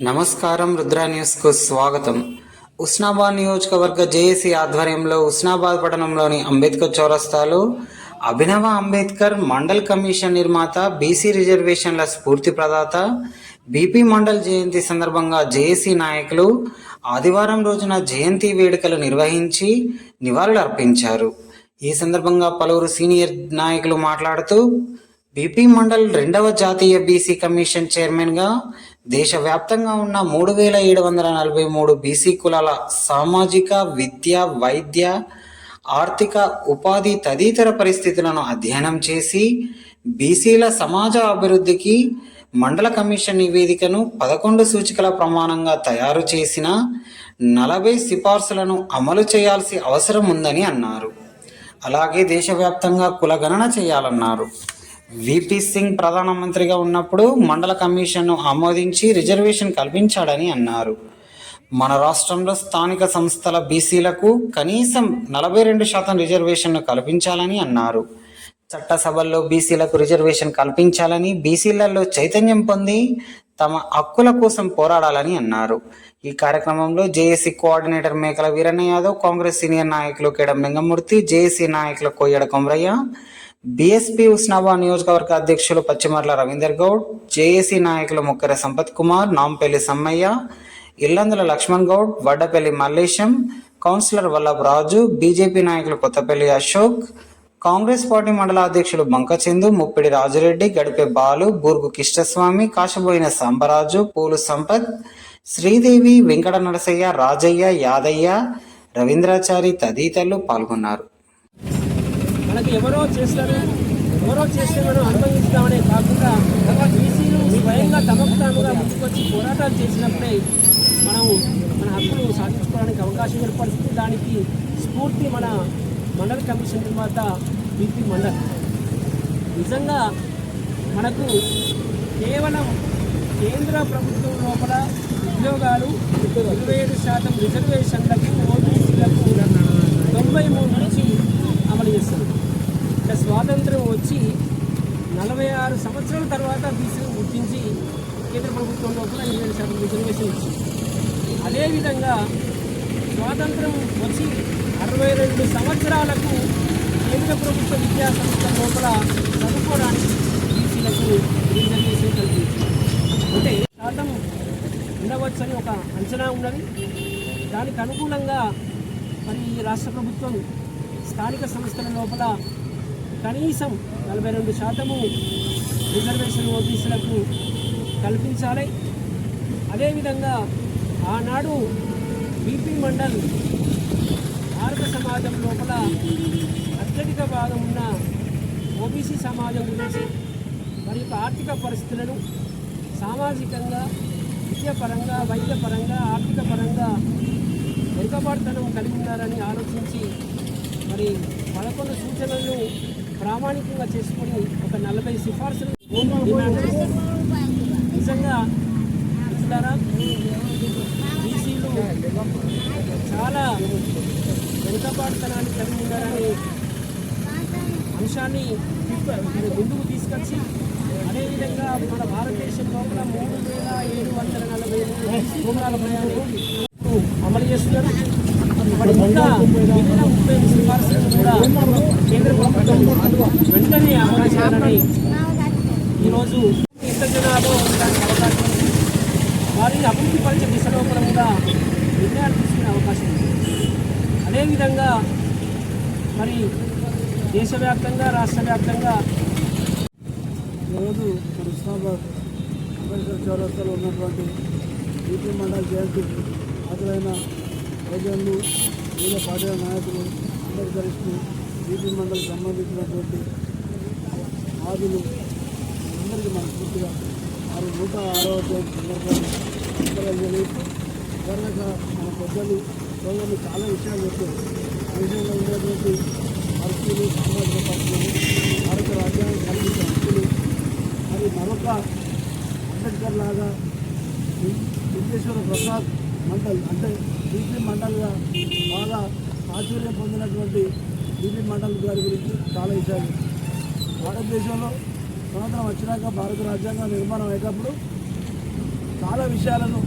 నమస్కారం రుద్ర న్యూస్కు స్వాగతం. ఉస్నాబాద్ నియోజకవర్గ జేఏసీ ఆధ్వర్యంలో ఉస్నాబాద్ పట్టణంలోని అంబేద్కర్ చౌరస్తాలో అభినవ అంబేద్కర్ మండల్ కమిషన్ నిర్మాత బీసీ రిజర్వేషన్ల స్ఫూర్తి ప్రదాత బీపీ మండల్ జయంతి సందర్భంగా జేఏసీ నాయకులు ఆదివారం రోజున జయంతి వేడుకలు నిర్వహించి నివాళులు అర్పించారు ఈ సందర్భంగా పలువురు సీనియర్ నాయకులు మాట్లాడుతూ బీపీ మండల్ రెండవ జాతీయ బీసీ కమిషన్ చైర్మన్గా దేశవ్యాప్తంగా ఉన్న మూడు వేల ఏడు వందల నలభై మూడు బీసీ కులాల సామాజిక విద్య వైద్య ఆర్థిక ఉపాధి తదితర పరిస్థితులను అధ్యయనం చేసి బీసీల సమాజ అభివృద్ధికి మండల కమిషన్ నివేదికను పదకొండు సూచికల ప్రమాణంగా తయారు చేసిన నలభై సిఫార్సులను అమలు చేయాల్సి అవసరం ఉందని అన్నారు. అలాగే దేశవ్యాప్తంగా కులగణన చేయాలన్నారు. విపి సింగ్ ప్రధానమంత్రిగా ఉన్నప్పుడు మండల కమిషన్ను ఆమోదించి రిజర్వేషన్ కల్పించాడని అన్నారు. మన రాష్ట్రంలో స్థానిక సంస్థల బీసీలకు కనీసం నలభై రెండు శాతం రిజర్వేషన్ను కల్పించాలని అన్నారు. చట్టసభల్లో బీసీలకు రిజర్వేషన్ కల్పించాలని బీసీలలో చైతన్యం పొంది తమ హక్కుల కోసం పోరాడాలని అన్నారు. ఈ కార్యక్రమంలో జేఏసీ కోఆర్డినేటర్ మేకల వీరన్న యాదవ్ కాంగ్రెస్ సీనియర్ నాయకులు కేడం లింగమూర్తి జేఏసీ నాయకులు కొయ్యడ కొమరయ్య బీఎస్పీ ఉస్నాబా నియోజకవర్గ అధ్యక్షులు పచ్చిమర్ల రవీందర్ గౌడ్ జేఏసీ నాయకులు ముక్కర సంపత్ కుమార్ నాంపల్లి సమ్మయ్య ఇల్లందుల లక్ష్మణ్ గౌడ్ వడ్డపల్లి మల్లేశం కౌన్సిలర్ వల్లభ రాజు బీజేపీ నాయకులు కొత్తపల్లి అశోక్ కాంగ్రెస్ పార్టీ మండల అధ్యక్షులు బంకచందు ముప్పిడి రాజురెడ్డి గడిపే బాలు బూర్గు కిష్టస్వామి కాశబోయిన సాంబరాజు పూలు సంపత్ శ్రీదేవి వెంకట నరసయ్య రాజయ్య యాదయ్య రవీంద్రాచారి తదితరులు పాల్గొన్నారు. మనకి ఎవరో చేస్తారు ఎవరో చేస్తే మనం అనుభవిస్తామనే కాకుండా బీసీలు స్వయంగా తమకు తాముగా ముందుకొచ్చి పోరాటాలు చేసినప్పుడే మనం మన హక్కులు సాధించుకోవడానికి అవకాశం ఏర్పడుతుంది. దానికి స్ఫూర్తి మన మండల కమిషన్ తర్వాత బీపీ మండల్. నిజంగా మనకు కేవలం కేంద్ర ప్రభుత్వం లోపల ఉద్యోగాలు ఇరవై ఏడు శాతం రిజర్వేషన్లకు ఓబీసీలకు తొంభై మూడు నుంచి అమలు చేస్తారు ఇక స్వాతంత్రం వచ్చి నలభై ఆరు సంవత్సరాల తర్వాత బీసీని గుర్తించి కేంద్ర ప్రభుత్వం లోపల ఏడు శాతం రిజర్వేషన్ ఇచ్చింది. అదేవిధంగా స్వాతంత్రం వచ్చి అరవై రెండు సంవత్సరాలకు కేంద్ర ప్రభుత్వ విద్యా సంస్థ లోపల చదువుకోవడానికి బీసీలకు రిజర్వేషన్ కల్పించింది. అంటే శాతం ఉండవచ్చని ఒక అంచనా ఉన్నది. దానికి అనుకూలంగా మరి ఈ రాష్ట్ర ప్రభుత్వం స్థానిక సంస్థల లోపల కనీసం నలభై రెండు శాతము రిజర్వేషన్ ఓబీసీలకు కల్పించాలి. అదేవిధంగా ఆనాడు బీపీ మండల్ భారత సమాజం లోపల అత్యధిక భాగం ఉన్న ఓబీసీ సమాజం గురించి మరి ఆర్థిక పరిస్థితులను సామాజికంగా విద్యాపరంగా వైద్యపరంగా ఆర్థిక పరంగా వెనుకబాటుతనం కలిగి ఉన్నారని ఆలోచించి మరి పదకొండు సూచనలను ప్రామాణికంగా చేసుకొని ఒక నలభై సిఫార్సులు నిజంగా ఇస్తారా బీసీలు చాలా వెనుకబాటుతనాన్ని కలిగి ఉన్నారని అంశాన్ని ముందుకు తీసుకొచ్చి అదేవిధంగా మన భారతదేశం లోపల మూడు వేల ఏడు వందల నలభై ప్రోగ్రాల అమలు చేస్తున్నారు. మరి ఇంకా మిగిలిన ముప్పై ఐదు కూడా కేంద్ర ప్రభుత్వం వెంటనే అమలు చేయాలని ఈరోజు ఎంత జనాభా ఉండడానికి అవకాశం ఉంది. వారిని అభివృద్ధి పరిచే దిశ లోపల కూడా నిర్ణయాలు తీసుకునే అవకాశం ఉంది. అదేవిధంగా మరి దేశవ్యాప్తంగా రాష్ట్ర వ్యాప్తంగా ఈరోజు మన ఇస్లామాబాద్ అంబేద్కర్ చౌరస్తాలో ఉన్నటువంటి బీపీ మండల్ జయంతి హాజరైన ప్రజలు వివిధ పార్టీల నాయకులు అందరూ కలిసి బీపీ మండల్ సంబంధించినటువంటి ఆదులు అందరికీ మన పూర్తిగా వారు నూట ఆరవ జయంతి సందర్భంగా అందరూ త్వరగా మన పెద్దలు సోదరులు చాలా విషయాలు చెప్పారు. దేశంలో ఉండేటువంటి పరిస్థితులు సామాజిక పరిస్థితులు భారత రాజ్యాంగం కలిగించిన హక్కులు మరి మరొక అంబేద్కర్ లాగా విశ్వేశ్వర ప్రసాద్ మండల్ అంటే బీపీ మండల్గా బాగా ఆశ్చర్యం పొందినటువంటి బీపీ మండల్ గారి గురించి చాలా విషయాలు. భారతదేశంలో స్వాతంత్రం వచ్చినాక భారత రాజ్యాంగం నిర్మాణం అయ్యేటప్పుడు చాలా విషయాలను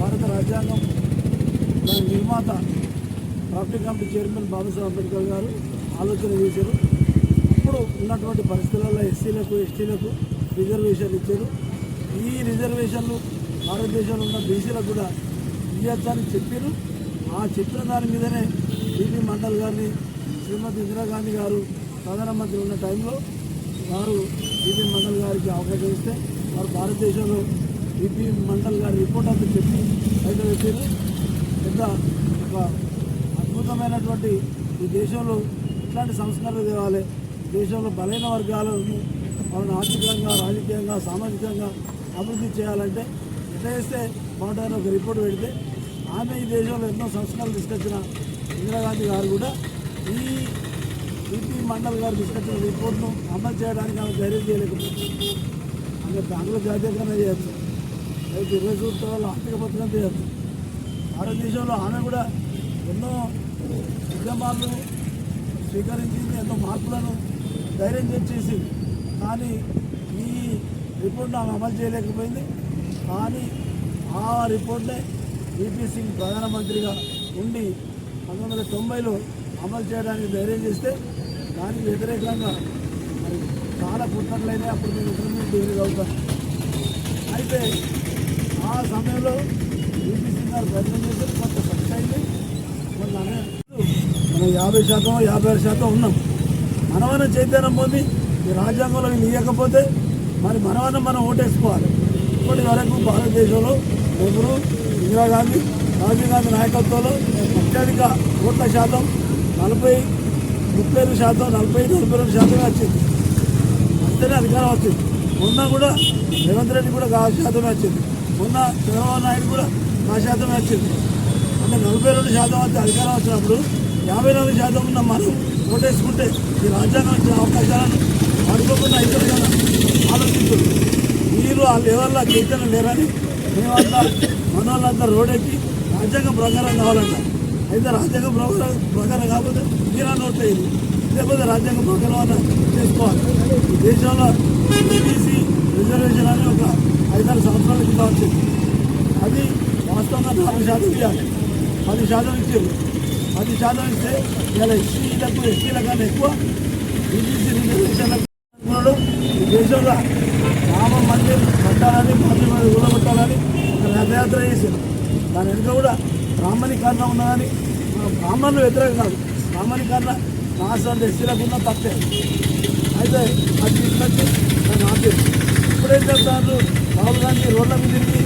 భారత రాజ్యాంగం దాని నిర్మాత property committee chairman Babasaheb Ambedkar garu ఆలోచన చేశారు. ఇప్పుడు ఉన్నటువంటి పరిస్థితులలో ఎస్సీలకు ఎస్టీలకు రిజర్వేషన్లు ఇచ్చారు. ఈ రిజర్వేషన్లు భారతదేశంలో ఉన్న బీసీలకు కూడా ఇవ్వచ్చని చెప్పారు ఆ చెప్పిన దాని మీదనే బీపీ మండల్ గారిని శ్రీమతి ఇందిరాగాంధీ గారు ప్రధానమంత్రి ఉన్న టైంలో వారు బీపీ మండల్ గారికి అవకాశం ఇస్తే వారు భారతదేశంలో బీపీ మండల్ గారి రిపోర్ట్ అంతా చెప్పి బయట పెట్టారు పెద్ద ఒక అద్భుతమైనటువంటి ఈ దేశంలో ఇట్లాంటి సంస్కరణలు తేవాలి. దేశంలో బలైన వర్గాలను వాళ్ళని ఆర్థికంగా రాజకీయంగా సామాజికంగా అభివృద్ధి చేయాలంటే ఎట్లా చేస్తే బాగుంటుందని ఒక రిపోర్ట్ పెడితే ఆమె ఈ దేశంలో ఎన్నో సంస్కరణలు తీసుకొచ్చిన ఇందిరాగాంధీ గారు కూడా ఈ ఈపీ మండల్ గారు తీసుకొచ్చిన రిపోర్ట్ను అమలు చేయడానికి ఆమె ధైర్యం చేయలేకపోతుంది ఆమె బ్యాంకులో జాతీయకరణ చేయొచ్చు. రైతు ఇరవై సూత్రాలు ఆర్థిక పథకం చేయొచ్చు. భారతదేశంలో ఆమె కూడా ఎన్నో ఉద్యమాలను స్వీకరించింది ఎన్నో మార్పులను ధైర్యం చేసేసింది కానీ ఈ రిపోర్ట్ను ఆమె అమలు చేయలేకపోయింది. కానీ ఆ రిపోర్ట్నే బీపీ సింగ్ ప్రధానమంత్రిగా ఉండి పంతొమ్మిది వందల తొంభైలో అమలు చేయడానికి ధైర్యం చేస్తే దానికి వ్యతిరేకంగా మరి చాలా పుట్టినట్లయితే అప్పుడు నేను ఇంటర్మీడియట్ డిగ్రీ చదువుతాను అయితే ఆ సమయంలో బీపీసీ గారు ప్రయత్నం చేస్తే కొంత సక్సెస్ అయింది. కొంత మనం యాభై శాతం యాభై ఆరు శాతం ఉన్నాం. మనమన్న చైతన్యం పొంది ఈ రాజ్యాంగంలో ఇవ్వకపోతే మరి మనమన్న మనం ఓటేసుకోవాలి. ఇప్పటి వరకు భారతదేశంలో నెహ్రూ ఇందిరాగాంధీ రాజీవ్ గాంధీ నాయకత్వంలో అత్యధిక ఓట్ల శాతం నలభై ముప్పై రెండు శాతం నలభై నలభై రెండు శాతమే వచ్చింది. అంతేనే అధికారం వచ్చింది. మొన్న కూడా రేవంత్ రెడ్డి కూడా ఆ శాతమే వచ్చింది. మొన్న చంద్రబాబు నాయుడు కూడా ఆ శాతమే వచ్చింది. అంటే నలభై రెండు శాతం వచ్చి అధికారం వచ్చినప్పుడు యాభై నాలుగు శాతం ఉన్న మనం ఓటేసుకుంటే ఈ రాజ్యాంగం ఇచ్చిన అవకాశాలను వాడుకోకుండా ఇద్దరు కదా వీరు మీరు ఆ లెవెల్లో చైతన్యం లేరని మేమంతా మన వాళ్ళంతా ఎక్కి రాజ్యాంగ ప్రకారం కావాలంట. అయితే రాజ్యాంగ ప్రకారం ప్రకారం కాకపోతే మీరా నోట్ అయ్యింది లేకపోతే రాజ్యాంగ ప్రకారం అన్న చేసుకోవాలి. దేశంలో ఈబీసీ రిజర్వేషన్ అని ఒక ఐదారు సంవత్సరాల కింద వచ్చింది. అది వాస్తవంగా నాలుగు శాతం ఇవ్వాలి. పది శాతం ఇచ్చారు. పది శాతం ఇస్తే ఇలా ఎస్సీలకు ఎస్టీల కన్నా ఎక్కువ ఈబీసీ రిజర్వేషన్లకు ఈ దేశంలో రామ మందిర్ పట్టాలని మందిర్ మీద ఊడగొట్టాలని రథయాత్ర చేశారు. దాని వెనుక కూడా బ్రాహ్మణీకరణ ఉన్నదని మన బ్రాహ్మణులు వ్యతిరేకం కాదు. బ్రాహ్మణీకరణ మాస్ అంటే ఎస్సీలకు ఉన్న తప్పే. అయితే అది తీసుకొచ్చి దాన్ని ఆపేది ఇప్పుడేం చెప్తాను రాహుల్ గాంధీ రోడ్ల మీద తిరిగి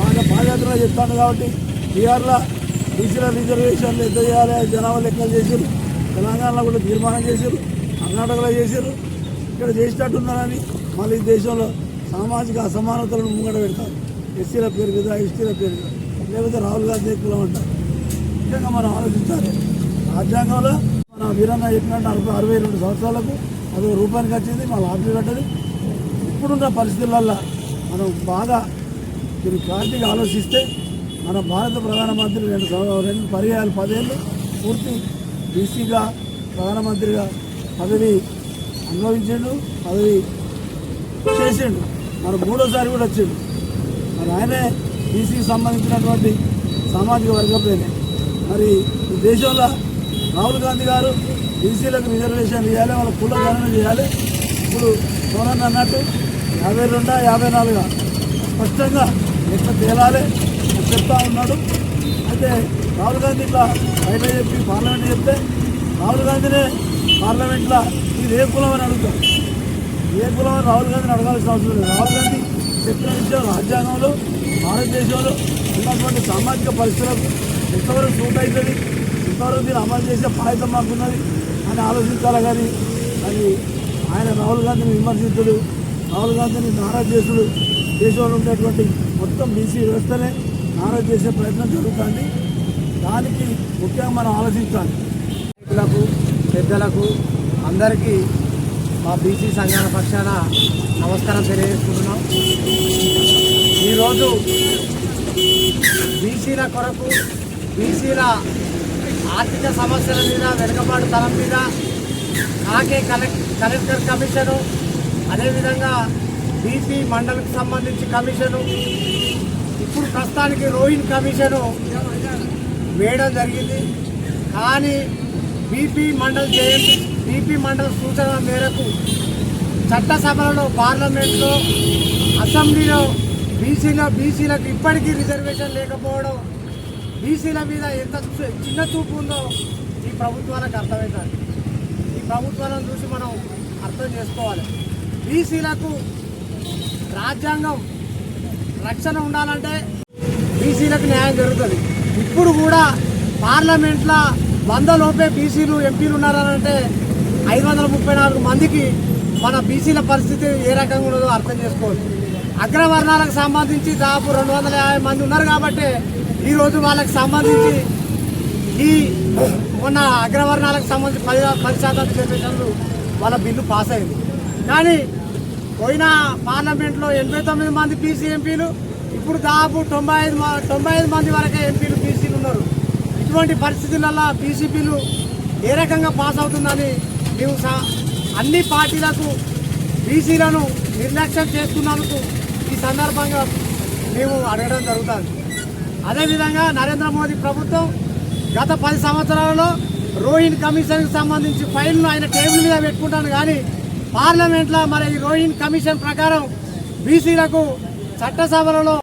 ఆయన పాదయాత్ర చెప్తాను కాబట్టి బీహార్లో బీసీల రిజర్వేషన్లు ఎంత చేయాలి జనాభా లెక్కలు చేశారు. తెలంగాణలో కూడా తీర్మానం చేశారు. కర్ణాటకలో చేశారు. ఇక్కడ చేసేటట్టున్నారని మళ్ళీ ఈ దేశంలో సామాజిక అసమానతలను ముంగడ పెడతారు. ఎస్సీల పేరు మీద ఎస్టీల పేరు మీద లేకపోతే రాహుల్ గాంధీ కులం అంటారు ముఖ్యంగా మనం ఆలోచించాలి రాజ్యాంగంలో మన వీరన్న చెప్పినట్టు అరవై అరవై రెండు సంవత్సరాలకు అది రూపానికి వచ్చింది మన లాభ్యం పెట్టదు ఇప్పుడున్న పరిస్థితులల్లో మనం బాగా దీన్ని క్లారిటీగా ఆలోచిస్తే మన భారత ప్రధానమంత్రి రెండు రెండు పర్యాయాలు పదేళ్ళు పూర్తి బీసీగా ప్రధానమంత్రిగా పదవి అనుభవించిండు పదవి చేసిండు. మరి మూడోసారి కూడా వచ్చిండు. మరి ఆయనే బీసీకి సంబంధించినటువంటి సామాజిక వర్గంలోనే మరి ఈ దేశంలో రాహుల్ గాంధీ గారు బీసీలకు రిజర్వేషన్ ఇవ్వాలి వాళ్ళ కుల గణన చేయాలి. ఇప్పుడు సోనన్ అన్నట్టు యాభై రెండా యాభై నాలుగా? స్పష్టంగా ఎట్లా తేలాలి అని చెప్తా ఉన్నాడు. అయితే రాహుల్ గాంధీ ఇట్లా బయట చెప్పి పార్లమెంట్ చెప్తే రాహుల్ గాంధీనే పార్లమెంట్లో ఇది ఏ కులం అని అడుగుతాం ఏ కులం అని రాహుల్ గాంధీని అడగాల్సిన అవసరం లేదు. రాహుల్ గాంధీ చెప్పిన రాజ్యాంగంలో భారతదేశంలో ఉన్నటువంటి సామాజిక పరిస్థితులకు ఎంతవరకు సూట్ అవుతుంది ఎంతవరకు దీన్ని అమలు చేసే బాధ్యత మాకున్నది అని ఆలోచించాలి కానీ అది ఆయన రాహుల్ గాంధీని విమర్శించుడు రాహుల్ గాంధీని నారా చేసుడు దేశంలో ఉండేటువంటి మొత్తం బీసీ వ్యవస్థనే నారా చేసే ప్రయత్నం జరుగుతుంది. దానికి ముఖ్యంగా మనం ఆలోచించాలి. నాయకులకు పెద్దలకు అందరికీ మా బీసీ సంఘాల పక్షాన నమస్కారం తెలియజేసుకుంటున్నాం. ఈరోజు బీసీల కొరకు బీసీల ఆర్థిక సమస్యల మీద వెనుకబాటుతనం మీద కాకే కలెక్ కలెక్టర్ కమిషను అదేవిధంగా బీసీ మండలికి సంబంధించి కమిషను ఇప్పుడు ప్రస్తుతానికి రోహిన్ కమిషను వేయడం జరిగింది. కానీ బీపీ మండల్ జయంతి డీపీ మండల సూచన మేరకు చట్టసభలలో పార్లమెంట్లో అసెంబ్లీలో బీసీలో బీసీలకు ఇప్పటికీ రిజర్వేషన్ లేకపోవడం బీసీల మీద ఎంత చిన్న చూపు ఉందో ఈ ప్రభుత్వాలకు అర్థమవుతుంది ఈ ప్రభుత్వాలను చూసి మనం అర్థం చేసుకోవాలి. బీసీలకు రాజ్యాంగం రక్షణ ఉండాలంటే బీసీలకు న్యాయం జరుగుతుంది. ఇప్పుడు కూడా పార్లమెంట్లో వంద లోపే బీసీలు ఎంపీలు ఉన్నారనంటే ఐదు వందల ముప్పై నాలుగు మందికి మన బీసీల పరిస్థితి ఏ రకంగా ఉన్నదో అర్థం చేసుకోవచ్చు. అగ్రవర్ణాలకు సంబంధించి దాదాపు రెండు వందల యాభై మంది ఉన్నారు కాబట్టి ఈరోజు వాళ్ళకి సంబంధించి ఈ మొన్న అగ్రవర్ణాలకు సంబంధించి పది పది శాతం రిజర్వేషన్లు వాళ్ళ బిల్లు పాస్ అయింది. కానీ పోయిన పార్లమెంట్లో ఎనభై తొమ్మిది మంది బీసీ ఎంపీలు ఇప్పుడు దాదాపు తొంభై ఐదు మ- తొంభై ఐదు మంది వరకే ఎంపీలు బీసీలు ఉన్నారు. ఇటువంటి పరిస్థితులలో బీసీపీలు ఏ రకంగా పాస్ అవుతుందని మేము సా- అన్ని పార్టీలకు బీసీలను నిర్లక్ష్యం చేస్తున్నందుకు ఈ సందర్భంగా మేము అడగడం జరుగుతుంది. అదేవిధంగా నరేంద్ర మోదీ ప్రభుత్వం గత పది సంవత్సరాలలో రోహిన్ కమిషన్కి సంబంధించి ఫైల్ను ఆయన టేబుల్ మీద పెట్టుకుంటాను కానీ పార్లమెంట్లో మరి ఈ రోహిన్ కమిషన్ ప్రకారం బీసీలకు చట్టసభలలో